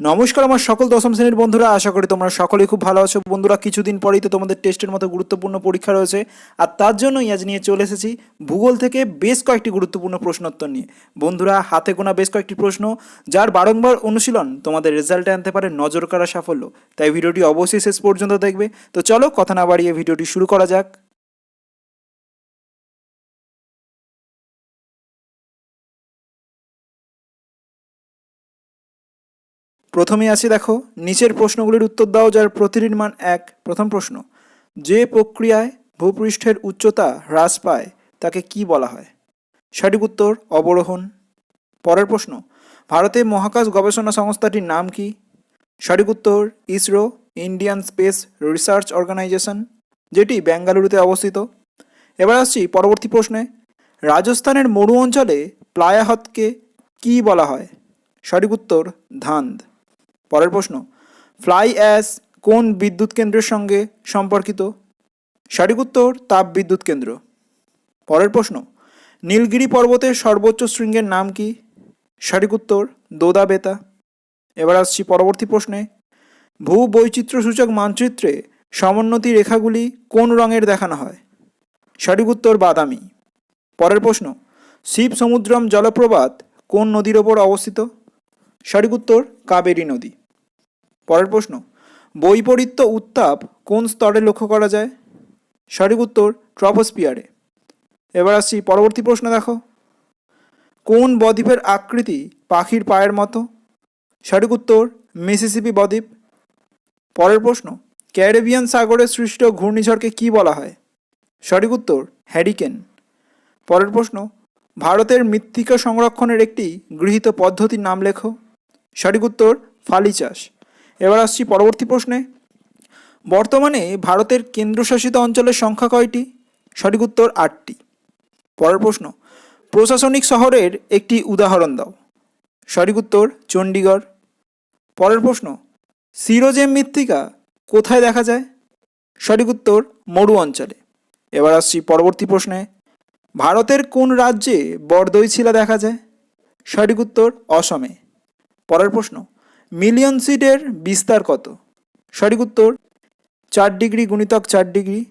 নমস্কার আমার সকল দশম শ্রেণির বন্ধুরা, আশা করি তোমরা সকলেই খুব ভালো আছো। বন্ধুরা, কিছুদিন পরেই তো তোমাদের টেস্টের মতো গুরুত্বপূর্ণ পরীক্ষা রয়েছে। আর তার জন্যই আজ নিয়ে চলে এসেছি ভূগোল থেকে বেশ কয়েকটি গুরুত্বপূর্ণ প্রশ্নোত্তর নিয়ে। বন্ধুরা, হাতে গোনা বেশ কয়েকটি প্রশ্ন, যার বারংবার অনুশীলন তোমাদের রেজাল্টে আনতে পারে নজর কাড়া সাফল্য। তাই ভিডিওটি অবশ্যই শেষ পর্যন্ত দেখবে। তো চলো, কথা না বাড়িয়ে ভিডিওটি শুরু করা যাক। প্রথমে আছে, দেখো, নিচের প্রশ্নগুলির উত্তর দাও, যার প্রতিটির মান এক। প্রথম প্রশ্ন, যে প্রক্রিয়ায় ভূপৃষ্ঠের উচ্চতা হ্রাস পায়, তাকে কি বলা হয়? সঠিক উত্তর, অবরোহণ। পরের প্রশ্ন ভারতের মহাকাশ গবেষণা সংস্থাটির নাম কি? সঠিক উত্তর, ISRO Indian Space Research Organisation, যেটি বেঙ্গালুরুতে অবস্থিত। এবার আসছি পরবর্তী প্রশ্নে, রাজস্থানের মরু অঞ্চলে প্লায়াহতকে কি বলা হয়? সঠিক উত্তর, ধান্দ। পরের প্রশ্ন ফ্লাই অ্যাস কোন বিদ্যুৎ কেন্দ্রের সঙ্গে সম্পর্কিত? সঠিক উত্তর, তাপ বিদ্যুৎ কেন্দ্র। পরের প্রশ্ন, নীলগিরি পর্বতের সর্বোচ্চ শৃঙ্গের নাম কি? সঠিক উত্তর, দোদা বেতা। এবার আসছি পরবর্তী প্রশ্নে ভূ বৈচিত্র্যসূচক মানচিত্রে সমোন্নতি রেখাগুলি কোন রঙের দেখানো হয়? সঠিক উত্তর, বাদামি। পরের প্রশ্ন শিব সমুদ্রম জলপ্রপাত কোন নদীর ওপর অবস্থিত? সঠিক উত্তর, কাবেরী নদী। পরের প্রশ্ন, বৈপরীত্য উত্তাপ কোন স্তরে লক্ষ্য করা যায়? সঠিক উত্তর ট্রপোস্পিয়ারে এবার আসছি পরবর্তী প্রশ্ন দেখো। কোন বদ্বীপের আকৃতি পাখির পায়ের মতো? সঠিক উত্তর, মিসিসিপি বদ্বীপ। পরের প্রশ্ন, ক্যারিবিয়ান সাগরে সৃষ্ট ঘূর্ণিঝড়কে কি বলা হয়? সঠিক উত্তর, হ্যারিকেন। পরের প্রশ্ন, ভারতের মৃত্তিকা সংরক্ষণের একটি গৃহীত পদ্ধতির নাম লেখো। সঠিক উত্তর, ফালি চাষ। এবার আসছি পরবর্তী প্রশ্নে। বর্তমানে ভারতের কেন্দ্রশাসিত অঞ্চলের সংখ্যা কয়টি? সঠিক উত্তর আটটি। পরের প্রশ্ন, প্রশাসনিক শহরের একটি উদাহরণ দাও। সঠিক উত্তর, চণ্ডীগড়। পরের প্রশ্ন, সিরোজেম মৃত্তিকা কোথায় দেখা যায়? সঠিক উত্তর, মরু অঞ্চলে। এবার আসছি পরবর্তী প্রশ্নে, ভারতের কোন রাজ্যে বরদই শিলা দেখা যায়? সঠিক উত্তর, অসমে। পরের প্রশ্ন মিলিয়ন সিটের বিস্তার কত? সঠিক উত্তর, চার ডিগ্রি গুণিতক চার ডিগ্রি।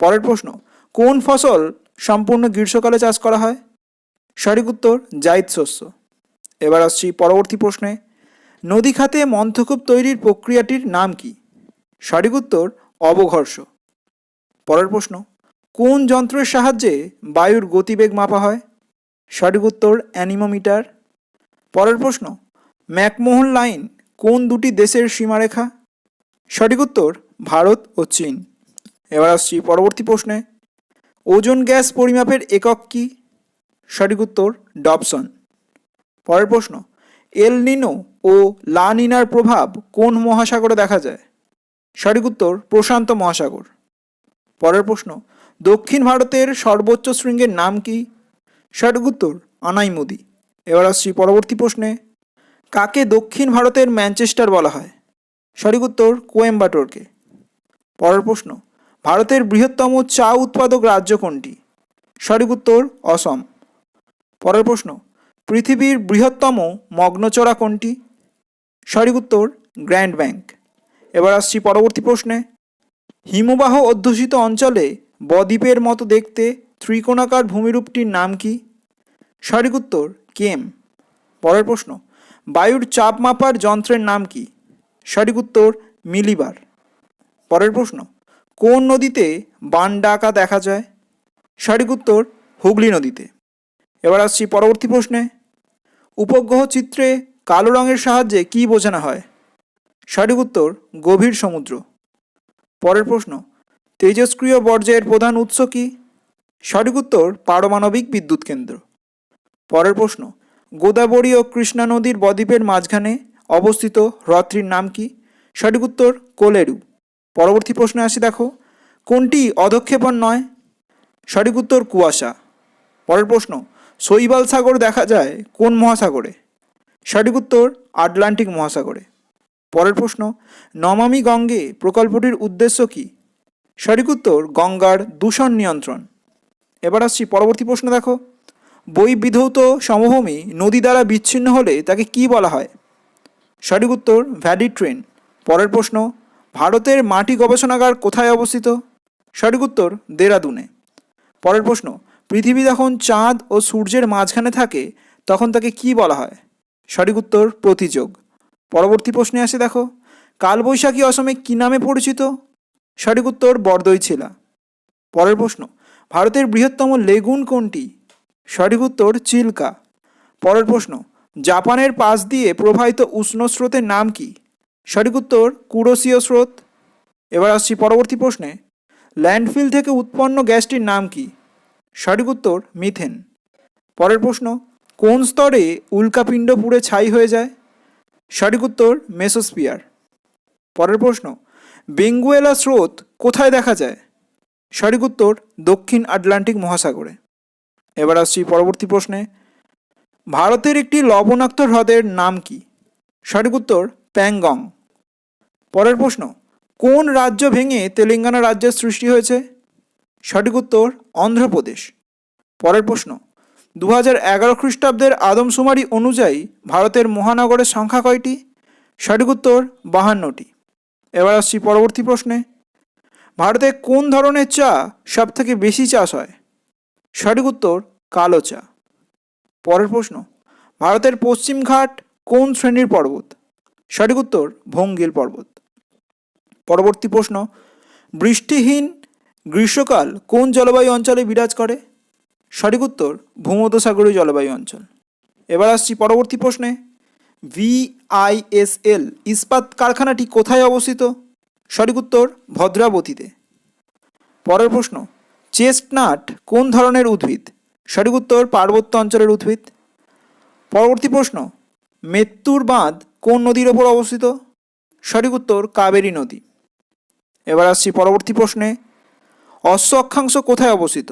পরের প্রশ্ন, কোন ফসল সম্পূর্ণ গ্রীষ্মকালে চাষ করা হয়? সঠিক উত্তর জাইদ শস্য। এবার আসছি পরবর্তী প্রশ্নে। নদী খাতে মন্থকূপ তৈরির প্রক্রিয়াটির নাম কি? সঠিক উত্তর, অবঘর্ষ। পরের প্রশ্ন, কোন যন্ত্রের সাহায্যে বায়ুর গতিবেগ মাপা হয়? সঠিক উত্তর, অ্যানিমোমিটার। পরের প্রশ্ন, ম্যাকমোহন লাইন কোন দুটি দেশের সীমারেখা? সঠিক উত্তর, ভারত ও চীন। এবার আসছি পরবর্তী প্রশ্নে। ওজন গ্যাস পরিমাপের একক কি? সঠিক উত্তর, ডবসন। পরের প্রশ্ন, এল নিনো ও লা নিনার প্রভাব কোন মহাসাগরে দেখা যায়? সঠিক উত্তর, প্রশান্ত মহাসাগর। পরের প্রশ্ন, দক্ষিণ ভারতের সর্বোচ্চ শৃঙ্গের নাম কি? সঠিক উত্তর আনাইমুদি এবার আসছি পরবর্তী প্রশ্নে। কাকে দক্ষিণ ভারতের ম্যানচেস্টার বলা হয়? সঠিক উত্তর কোয়েম্বাটোরকে। পরের প্রশ্ন, ভারতের বৃহত্তম চা উৎপাদক রাজ্য কোনটি? সঠিক উত্তর, অসম। পরের প্রশ্ন, পৃথিবীর বৃহত্তম মগ্নচড়া কোনটি? সঠিক উত্তর, গ্র্যান্ড ব্যাংক। এবার আসছি পরবর্তী প্রশ্নে। হিমবাহ অধ্যুষিত অঞ্চলে বদ্বীপের মতো দেখতে ত্রিকোণাকার ভূমিরূপটির নাম কি? সঠিক উত্তর, কেম। পরের প্রশ্ন বায়ুর চাপ মাপার যন্ত্রের নাম কি? সঠিক উত্তর, মিলিবার। পরের প্রশ্ন, কোন নদীতে বান ডাকা দেখা যায়? সঠিক উত্তর, হুগলি নদীতে। এবার আসছি পরবর্তী প্রশ্নে। উপগ্রহ চিত্রে কালো রঙের সাহায্যে কি বোঝানো হয়? সঠিক উত্তর, গভীর সমুদ্র। পরের প্রশ্ন, তেজস্ক্রিয় বর্জ্যের প্রধান উৎস কি? সঠিক উত্তর, পারমাণবিক বিদ্যুৎ কেন্দ্র। পরের প্রশ্ন গোদাবরী ও কৃষ্ণা নদীর বদ্বীপের মাঝখানে অবস্থিত হ্রদটির নাম কি? সঠিক উত্তর, কোলেরু। পরবর্তী প্রশ্নে আসি দেখো, কোনটি অধক্ষেপণ নয়? সঠিক উত্তর, কুয়াশা। পরের প্রশ্ন, শৈবাল সাগর দেখা যায় কোন মহাসাগরে? সঠিক উত্তর, আটলান্টিক মহাসাগরে। পরের প্রশ্ন, নমামি গঙ্গে প্রকল্পটির উদ্দেশ্য কি? সঠিক উত্তর, গঙ্গার দূষণ নিয়ন্ত্রণ। এবার আসছি পরবর্তী প্রশ্ন দেখো বই বিধৌত সমভূমি নদী দ্বারা বিচ্ছিন্ন হলে তাকে কি বলা হয়? সঠিক উত্তর ভ্যালি ট্রেন। পরের প্রশ্ন, ভারতের মাটি গবেষণাগার কোথায় অবস্থিত? সঠিক উত্তর, দেরাদুনে। পরের প্রশ্ন, পৃথিবী যখন চাঁদ ও সূর্যের মাঝখানে থাকে, তখন তাকে কি বলা হয়? সঠিক উত্তর, প্রতিযোগ। পরবর্তী প্রশ্নে আসে দেখো, কালবৈশাখী অসমে কী নামে পরিচিত? সঠিক উত্তর বরদই ছিলা পরের প্রশ্ন, ভারতের বৃহত্তম লেগুন কোনটি? সঠিক উত্তর চিল্কা। পরের প্রশ্ন, জাপানের পাশ দিয়ে প্রবাহিত উষ্ণ স্রোতের নাম কি? সঠিক উত্তর, কুরোসীয় স্রোত। এবার আসছি পরবর্তী প্রশ্নে, ল্যান্ডফিল থেকে উৎপন্ন গ্যাসটির নাম কি? সঠিক উত্তর, মিথেন। পরের প্রশ্ন, কোন স্তরে উল্কাপিণ্ড পুড়ে ছাই হয়ে যায়? সঠিক উত্তর মেসোস্পিয়ার পরের প্রশ্ন, বেঙ্গুয়েলা স্রোত কোথায় দেখা যায়? সঠিক উত্তর, দক্ষিণ আটলান্টিক মহাসাগরে। এবার আসছি পরবর্তী প্রশ্নে। ভারতের একটি লবণাক্ত হ্রদের নাম কি? সঠিক উত্তর, প্যাংগং। পরের প্রশ্ন, কোন রাজ্য ভেঙে তেলেঙ্গানা রাজ্যের সৃষ্টি হয়েছে? সঠিক উত্তর, অন্ধ্রপ্রদেশ। পরের প্রশ্ন দু হাজার এগারো খ্রিস্টাব্দের আদমশুমারি অনুযায়ী ভারতের মহানগরের সংখ্যা কয়টি? সঠিক উত্তর, বাহান্নটি। এবার আসছি পরবর্তী প্রশ্নে, ভারতে কোন ধরনের চা সব থেকে বেশি চাষ হয়? সঠিক উত্তর, কালো চা। পরের প্রশ্ন, ভারতের পশ্চিম ঘাট কোন শ্রেণির পর্বত? সঠিক উত্তর, ভঙ্গিল পর্বত। পরবর্তী প্রশ্ন, বৃষ্টিহীন গ্রীষ্মকাল কোন জলবায়ু অঞ্চলে বিরাজ করে? সঠিক উত্তর, ভূমধ্যসাগরীয় জলবায়ু অঞ্চল। এবার আসছি পরবর্তী প্রশ্নে, ভিআইএসএল ইস্পাত কারখানাটি কোথায় অবস্থিত? সঠিক উত্তর, ভদ্রাবতীতে। পরের প্রশ্ন চেস্টনাট কোন ধরনের উদ্ভিদ? সঠিক উত্তর পার্বত্য অঞ্চলের উদ্ভিদ। পরবর্তী প্রশ্ন, মেত্তুর বাঁধ কোন নদীর ওপর অবস্থিত? সঠিক উত্তর কাবেরী নদী। এবার আসছি পরবর্তী প্রশ্নে, অশ্ব অক্ষাংশ কোথায় অবস্থিত?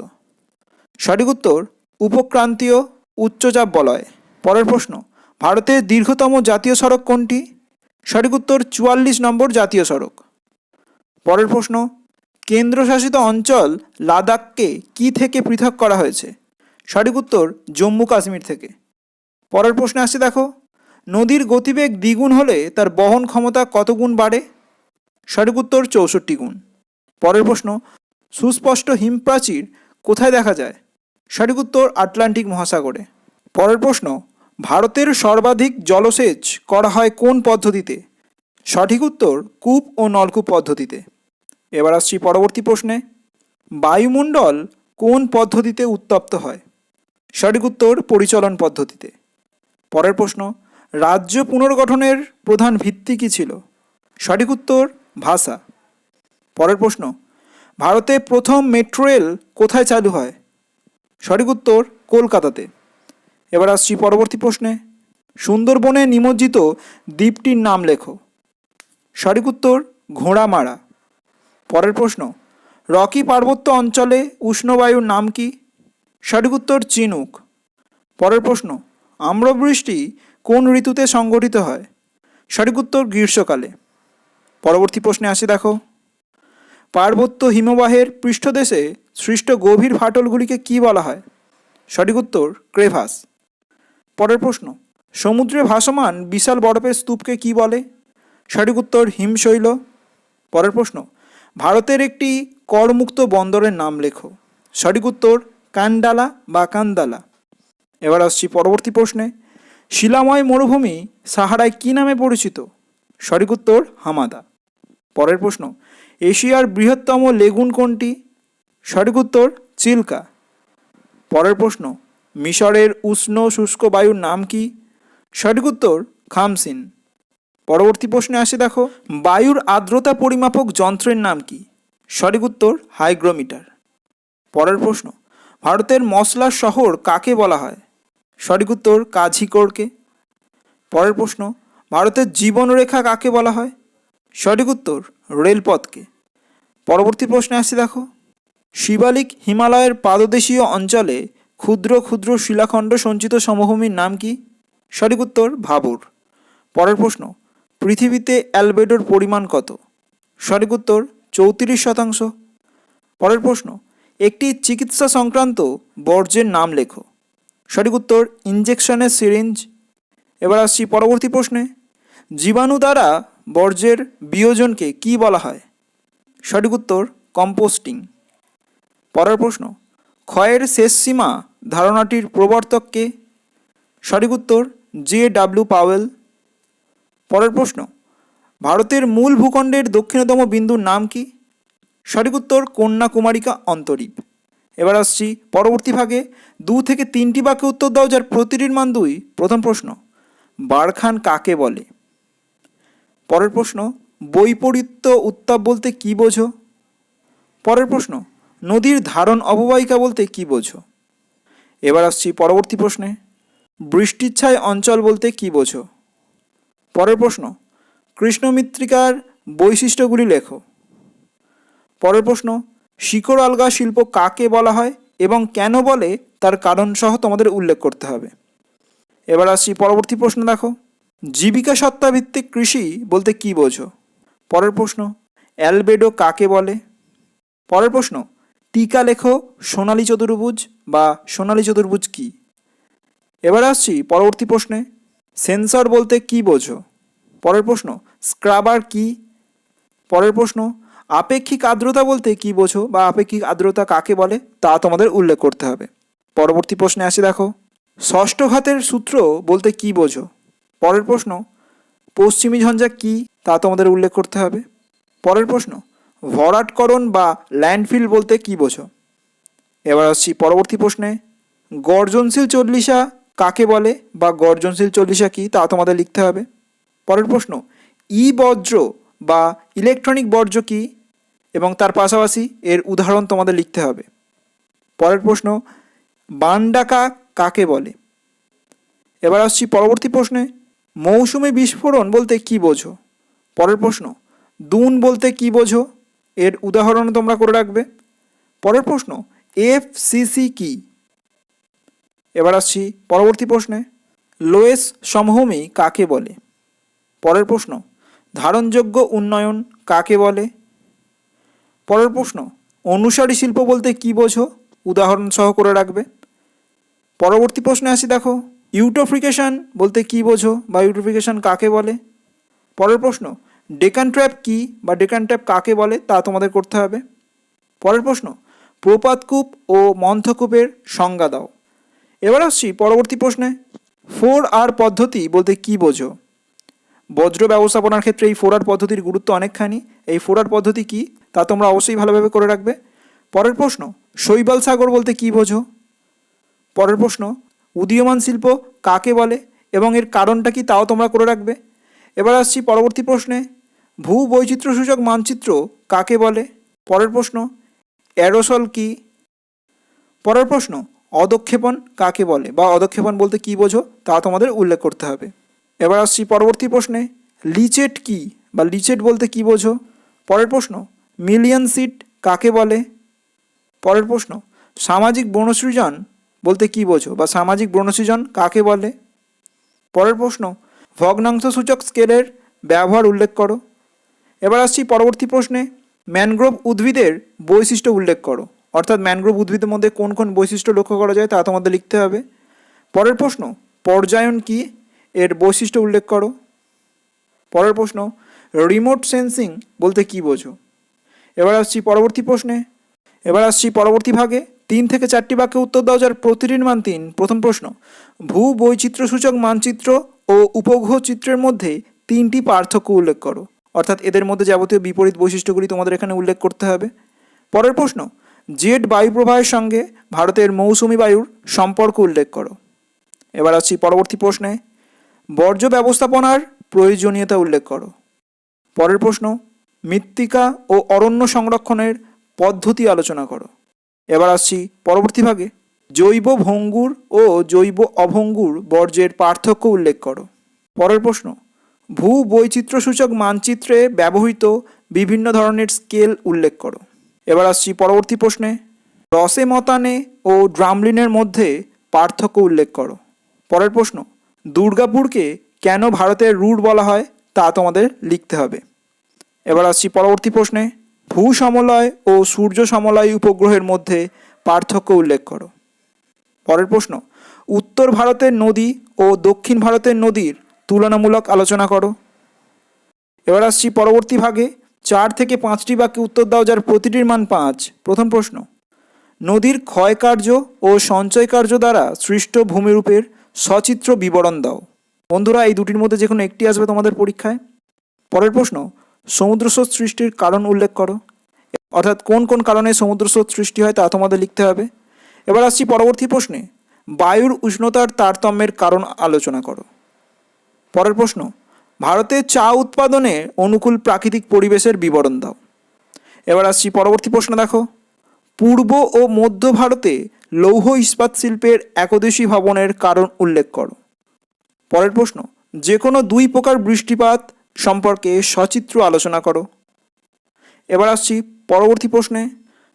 সঠিক উত্তর উপক্রান্তীয় উচ্চচাপ বলয়। পরের প্রশ্ন, ভারতের দীর্ঘতম জাতীয় সড়ক কোনটি? সঠিক উত্তর চুয়াল্লিশ নম্বর জাতীয় সড়ক। পরের প্রশ্ন কেন্দ্রশাসিত অঞ্চল লাদাখকে কি থেকে পৃথক করা হয়েছে? সঠিক উত্তর জম্মু কাশ্মীর থেকে। পরের প্রশ্নে আসছে দেখো, নদীর গতিবেগ দ্বিগুণ হলে তার বহন ক্ষমতা কত গুণ বাড়ে? সঠিক উত্তর চৌষট্টি গুণ। পরের প্রশ্ন, সুস্পষ্ট হিমপ্রাচীর কোথায় দেখা যায়? সঠিক উত্তর আটলান্টিক মহাসাগরে। পরের প্রশ্ন, ভারতের সর্বাধিক জলসেচ করা হয় কোন পদ্ধতিতে? সঠিক উত্তর কূপ ও নলকূপ পদ্ধতিতে। এবার আসছি পরবর্তী প্রশ্নে। বায়ুমণ্ডল কোন পদ্ধতিতে উত্তপ্ত হয়? সঠিক উত্তর, পরিচলন পদ্ধতিতে। পরের প্রশ্ন, রাজ্য পুনর্গঠনের প্রধান ভিত্তি কী ছিল? সঠিক উত্তর, ভাষা। পরের প্রশ্ন, ভারতে প্রথম মেট্রো রেল কোথায় চালু হয়? সঠিক উত্তর, কলকাতাতে। এবার আসছি পরবর্তী প্রশ্নে। সুন্দরবনে নিমজ্জিত দ্বীপটির নাম লেখো। সঠিক উত্তর, ঘোড়ামারা। পরের প্রশ্ন, রকি পার্বত্য অঞ্চলে উষ্ণবায়ুর নাম কি? সঠিক উত্তর চিনুক। পরের প্রশ্ন, আম্রবৃষ্টি কোন ঋতুতে সংগঠিত হয়? সঠিক উত্তর গ্রীষ্মকালে। পরবর্তী প্রশ্নে আসি দেখো। পার্বত্য হিমবাহের পৃষ্ঠদেশে সৃষ্ট গভীর ফাটলগুলিকে কি বলা হয়? সঠিক উত্তর ক্রেভাস। পরের প্রশ্ন, সমুদ্রে ভাসমান বিশাল বরফের স্তূপকে কি বলে? সঠিক উত্তর হিমশৈল। পরের প্রশ্ন ভারতের একটি করমুক্ত বন্দরের নাম লেখো। সঠিক উত্তর, কান্ডালা বা কান্দালা। এবার আসছি পরবর্তী প্রশ্নে। শিলাময় মরুভূমি সাহারায় কী নামে পরিচিত? সঠিক উত্তর, হামাদা। পরের প্রশ্ন, এশিয়ার বৃহত্তম লেগুন কোনটি? সঠিক উত্তর, চিল্কা। পরের প্রশ্ন, মিশরের উষ্ণ শুষ্ক বায়ুর নাম কি? সঠিক উত্তর, খামসিন। পরবর্তী প্রশ্নে আসে দেখো, বায়ুর আর্দ্রতা পরিমাপক যন্ত্রের নাম কি? সঠিক উত্তর, হাইগ্রোমিটার। পরের প্রশ্ন, ভারতের মশলা শহর কাকে বলা হয়? সঠিক উত্তর, কাঝিকোড়কে। পরের প্রশ্ন, ভারতের জীবনরেখা কাকে বলা হয়? সঠিক উত্তর, রেলপথকে। পরবর্তী প্রশ্নে আসছে দেখো, শিবালিক হিমালয়ের পাদদেশীয় অঞ্চলে ক্ষুদ্র ক্ষুদ্র শিলাখণ্ড সঞ্চিত সমভূমির নাম কি? সঠিক উত্তর, ভাবুর। পরের প্রশ্ন পৃথিবীতে অ্যালবেডোর পরিমাণ কত? সঠিক উত্তর, চৌত্রিশ শতাংশ। পরের প্রশ্ন, একটি চিকিৎসা সংক্রান্ত বর্জ্যের নাম লেখো। সঠিক উত্তর ইঞ্জেকশনের সিরিঞ্জ। এবার আসছি পরবর্তী প্রশ্নে। জীবাণু দ্বারা বর্জ্যের বিয়োজনকে কি বলা হয়? সঠিক উত্তর, কম্পোস্টিং। পরের প্রশ্ন, ক্ষয়ের শেষ সীমা ধারণাটির প্রবর্তককে সঠিক উত্তর, জে ডাব্লিউ পাওয়েল। পরের প্রশ্ন, ভারতের মূল ভূখণ্ডের দক্ষিণতম বিন্দুর নাম কি? সঠিক উত্তর, কন্যাকুমারিকা অন্তরীপ। এবার আসছি পরবর্তী ভাগে, দু থেকে তিনটি বাক্যে উত্তর দাও যার প্রতিটির মান দুই। প্রথম প্রশ্ন, বারখান কাকে বলে? পরের প্রশ্ন, বৈপরীত্য উত্তাপ বলতে কি বোঝো? পরের প্রশ্ন, নদীর ধারণ অববাহিকা বলতে কি বোঝো? এবার আসছি পরবর্তী প্রশ্নে, বৃষ্টিচ্ছায় অঞ্চল বলতে কি বোঝো? পরের প্রশ্ন, কৃষ্ণমিত্রিকার বৈশিষ্ট্যগুলি লেখো। পরের প্রশ্ন, শিকড় আলগা শিল্প কাকে বলা হয় এবং কেন বলে তার কারণ সহ তোমাদের উল্লেখ করতে হবে। এবার আসছি পরবর্তী প্রশ্ন দেখো, জীবিকা সত্তা ভিত্তিক কৃষি বলতে কি বোঝো? পরের প্রশ্ন, অ্যালবেডো কাকে বলে? পরের প্রশ্ন, টিকা লেখো সোনালী চতুর্ভুজ বা সোনালী চতুর্ভুজ কি? এবার আসছি পরবর্তী প্রশ্নে সেন্সর বলতে কি বোঝো? পরের প্রশ্ন, স্ক্রাবার কি? পরের প্রশ্ন, আপেক্ষিক আর্দ্রতা বলতে কি বোঝো বা আপেক্ষিক আর্দ্রতা কাকে বলে তা তোমাদের উল্লেখ করতে হবে। পরবর্তী প্রশ্নে আসি দেখো, ষষ্ঠ ঘাতের সূত্র বলতে কি বোঝো? পরের প্রশ্ন, পশ্চিমী ঝঞ্ঝা কি তা তোমাদের উল্লেখ করতে হবে। পরের প্রশ্ন, ভরাটকরণ বা ল্যান্ডফিল বলতে কি বোঝো? এবার আসছি পরবর্তী প্রশ্নে, গর্জনশীল চল্লিশা কাকে বলে বা গর্জনশীল চল্লিশা কি তা তোমাদের লিখতে হবে। পরের প্রশ্ন, ই বজ্র বা ইলেকট্রনিক বর্জ্য কি? এবং তার পাশাপাশি এর উদাহরণ তোমাদের লিখতে হবে। পরের প্রশ্ন, বানডাকা কাকে বলে? এবার আসছি পরবর্তী প্রশ্নে, মৌসুমি বিস্ফোরণ বলতে কি বোঝো? পরের প্রশ্ন, দুন বলতে কি বোঝো? এর উদাহরণ তোমরা করে রাখবে। পরের প্রশ্ন, এফ সিসি কি? এবার আসছি পরবর্তী প্রশ্নে। লোয়েস সমভূমি কাকে বলে? পরের প্রশ্ন, ধারণযোগ্য উন্নয়ন কাকে বলে? পরের প্রশ্ন, অনুসারী শিল্প বলতে কি বোঝো? উদাহরণ সহ করে রাখবে। পরবর্তী প্রশ্নে আসি দেখো ইউটোফিকেশন বলতে কি বোঝো বা ইউটোফিকেশন কাকে বলে? পরের প্রশ্ন, ডেকান ট্র্যাপ কী বা ডেকান ট্র্যাপ কাকে বলে তা তোমাদের করতে হবে। পরের প্রশ্ন, প্রপাতকূপ ও মন্থকূপের সংজ্ঞা দাও। এবার আসছি পরবর্তী প্রশ্নে। ফোর আর পদ্ধতি বলতে কি বোঝো? বজ্র ব্যবস্থাপনার ক্ষেত্রে এই ফোর আর পদ্ধতির গুরুত্ব অনেকখানি। এই ফোর আর পদ্ধতি কি? তা তোমরা অবশ্যই ভালোভাবে করে রাখবে। পরের প্রশ্ন, শৈবাল সাগর বলতে কি বোঝো? পরের প্রশ্ন, উদীয়মান শিল্প কাকে বলে এবং এর কারণটা কি তাও তোমরা করে রাখবে। এবার আসছি পরবর্তী প্রশ্নে ভূ বৈচিত্র্যসূচক মানচিত্র কাকে বলে? পরের প্রশ্ন, অ্যারোসল কি? পরের প্রশ্ন অদক্ষেপণ কাকে বলে বা অদক্ষেপণ বলতে কি বোঝো তা তোমাদের উল্লেখ করতে হবে। এবার আসছি পরবর্তী প্রশ্নে, লিচেট কি বা লিচেট বলতে কি বোঝো? পরের প্রশ্ন, মিলিয়ন সিট কাকে বলে? পরের প্রশ্ন, সামাজিক বনসৃজন বলতে কি বোঝো বা সামাজিক বনসৃজন কাকে বলে? পরের প্রশ্ন ভগ্নাংশ সূচক স্কেলের ব্যবহার উল্লেখ করো। এবার আসছি পরবর্তী প্রশ্নে, ম্যানগ্রোভ উদ্ভিদের বৈশিষ্ট্য উল্লেখ করো। অর্থাৎ ম্যানগ্রোভ উদ্ভিদের মধ্যে কোন কোন বৈশিষ্ট্য লক্ষ্য করা যায় তা তোমাদের লিখতে হবে। পরের প্রশ্ন, পর্যায়ন কি? এর বৈশিষ্ট্য উল্লেখ করো। পরের প্রশ্ন, রিমোট সেন্সিং বলতে কি বোঝো? এবার আসছি পরবর্তী প্রশ্নে। এবার আসছি পরবর্তী ভাগে। তিন থেকে চারটি বাক্যে উত্তর দাও, যার প্রতিটির মান তিন। প্রথম প্রশ্ন ভূ বৈচিত্র্যসূচক মানচিত্র ও উপগ্রহ চিত্রের মধ্যে তিনটি পার্থক্য উল্লেখ করো। অর্থাৎ এদের মধ্যে যাবতীয় বিপরীত বৈশিষ্ট্যগুলি তোমাদের এখানে উল্লেখ করতে হবে। পরের প্রশ্ন জেট বায়ুপ্রবাহের সঙ্গে ভারতের মৌসুমি বায়ুর সম্পর্ক উল্লেখ করো। এবার আসছি পরবর্তী প্রশ্নে। বর্জ্য ব্যবস্থাপনার প্রয়োজনীয়তা উল্লেখ করো। পরের প্রশ্ন, মৃত্তিকা ও অরণ্য সংরক্ষণের পদ্ধতি আলোচনা করো। এবার আসছি পরবর্তী ভাগে। জৈব ভঙ্গুর ও জৈব অভঙ্গুর বর্জ্যের পার্থক্য উল্লেখ করো। পরের প্রশ্ন ভূ বৈচিত্র্যসূচক মানচিত্রে ব্যবহৃত বিভিন্ন ধরনের স্কেল উল্লেখ করো। এবার আসছি পরবর্তী প্রশ্নে। রসে মতানে ও ড্রামলিনের মধ্যে পার্থক্য উল্লেখ করো। পরের প্রশ্ন, দুর্গাপুরকে কেন ভারতের রুট বলা হয় তা তোমাদের লিখতে হবে। এবার আসছি পরবর্তী প্রশ্নে, ভূ, সমলয় ও সূর্য সমলয় উপগ্রহের মধ্যে পার্থক্য উল্লেখ করো। পরের প্রশ্ন, উত্তর ভারতের নদী ও দক্ষিণ ভারতের নদীর তুলনামূলক আলোচনা করো। এবার আসছি পরবর্তী ভাগে চার থেকে পাঁচটি বাক্যে উত্তর দাও, যার প্রতিটির মান পাঁচ। প্রথম প্রশ্ন, নদীর ক্ষয়কার্য ও সঞ্চয় কার্য দ্বারা সৃষ্ট ভূমিরূপের সচিত্র বিবরণ দাও। বন্ধুরা, এই দুটির মধ্যে যে কোনো একটি আসবে তোমাদের পরীক্ষায়। পরের প্রশ্ন, সমুদ্রস্রোত সৃষ্টির কারণ উল্লেখ করো। অর্থাৎ কোন কোন কারণে সমুদ্রস্রোত সৃষ্টি হয় তা তোমাদের লিখতে হবে। এবার আসছি পরবর্তী প্রশ্নে, বায়ুর উষ্ণতার তারতম্যের কারণ আলোচনা করো। পরের প্রশ্ন ভারতে চা উৎপাদনে অনুকূল প্রাকৃতিক পরিবেশের বিবরণ দাও। এবার আসছি পরবর্তী প্রশ্ন, দেখো। পূর্ব ও মধ্য ভারতে লৌহ ইস্পাত শিল্পের একদেশী ভবনের কারণ উল্লেখ করো। পরের প্রশ্ন যে কোনো দুই প্রকার বৃষ্টিপাত সম্পর্কে সচিত্র আলোচনা করো। এবার আসছি পরবর্তী প্রশ্নে,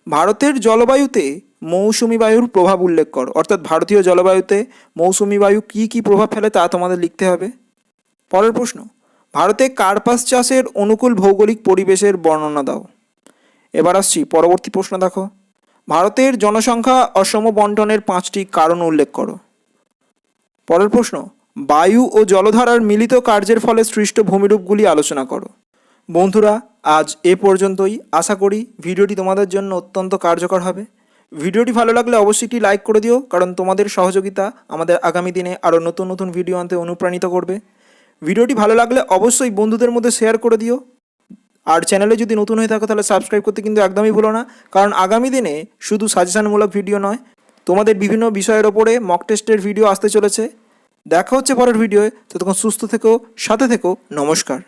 ভারতের জলবায়ুতে মৌসুমি বায়ুর প্রভাব উল্লেখ করো। অর্থাৎ ভারতীয় জলবায়ুতে মৌসুমি বায়ু কী কী প্রভাব ফেলে তা তোমাদের লিখতে হবে। পরের প্রশ্ন, ভারতে কার্পাস চাষের অনুকূল ভৌগোলিক পরিবেশের বর্ণনা দাও। এবার আসছি পরবর্তী প্রশ্ন দেখো। ভারতের জনসংখ্যা অসম বন্টনের পাঁচটি কারণ উল্লেখ করো। পরের প্রশ্ন, বায়ু ও জলধারার মিলিত কার্যের ফলে সৃষ্ট ভূমিরূপগুলি আলোচনা করো। বন্ধুরা, আজ এ পর্যন্তই। আশা করি ভিডিওটি তোমাদের জন্য অত্যন্ত কার্যকর হবে। ভিডিওটি ভালো লাগলে অবশ্যই একটি লাইক করে দিও, কারণ তোমাদের সহযোগিতা আমাদের আগামী দিনে আরও নতুন নতুন ভিডিও আনতে অনুপ্রাণিত করবে। ভিডিওটি ভালো লাগলে অবশ্যই বন্ধুদের মধ্যে শেয়ার করে দিও। আর চ্যানেলে যদি নতুন হয়ে থাকো, তাহলে সাবস্ক্রাইব করতে কিন্তু একদমই ভুলো না। কারণ আগামী দিনে শুধু সাজেশনমূলক ভিডিও নয়, তোমাদের বিভিন্ন বিষয়ের ওপরে মক টেস্টের ভিডিও আসতে চলেছে। দেখা হচ্ছে পরের ভিডিওয়ে ততক্ষণ সুস্থ থেকো, সাথে থেকো, নমস্কার।